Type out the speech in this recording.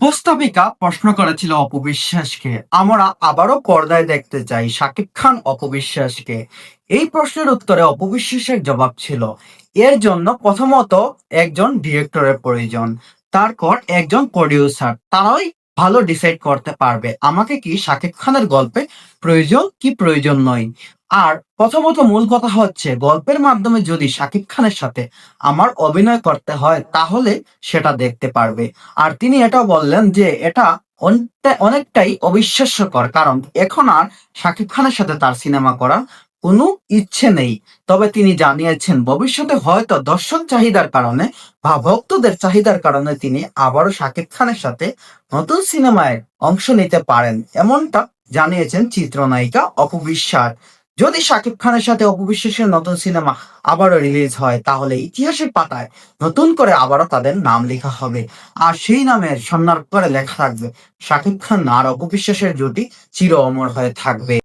উপস্থাপিকা প্রশ্ন করেছিল অপবিশ্বাসকে। আমরা আবারও পর্দায় দেখতে চাই শাকিব খান অপবিশ্বাসকে। এই প্রশ্নের উত্তরে অপবিশ্বাসের জবাব ছিল, এর জন্য প্রথমত একজন ডিরেক্টরের প্রয়োজন। তারপর একজন প্রডিউসার তারাই ভালো ডিসাইড করতে পারবে। আমাকে কি শাকিব খানের গল্পে প্রয়োজন কি প্রয়োজন নয়? আর প্রথমত মূল কথা হচ্ছে, গল্পের মাধ্যমে যদি শাকিব খানের সাথে আমার অভিনয় করতে হয়, তাহলে সেটা দেখতে পারবে। আর তিনি এটাও বললেন যে, এটা অনেকটা- অনেকটাই অবিশ্বাস্যকর। কারণ এখন আর শাকিব খানের সাথে তার সিনেমা করার কোনো ইচ্ছে নেই। তবে তিনি জানিয়েছেন, ভবিষ্যতে হয়তো দর্শক চাহিদার কারণে বা ভক্তদের চাহিদার কারণে তিনি আবারও শাকিব খানের সাথে নতুন সিনেমায় অংশ নিতে পারেন। এমনটা জানিয়েছেন চিত্রনায়িকা অপবিশ্বাস যদি শাকিব খানের সাথে অপবিশ্বাসের নতুন সিনেমা আবারও রিলিজ হয়, তাহলে ইতিহাসের পাতায় নতুন করে আবারও তাদের নাম লেখা হবে। আর সেই নামের সন্ন্যার করে লেখা থাকবে শাকিব খান আর অপবিশ্বাসের জুটি চির অমর হয়ে থাকবে।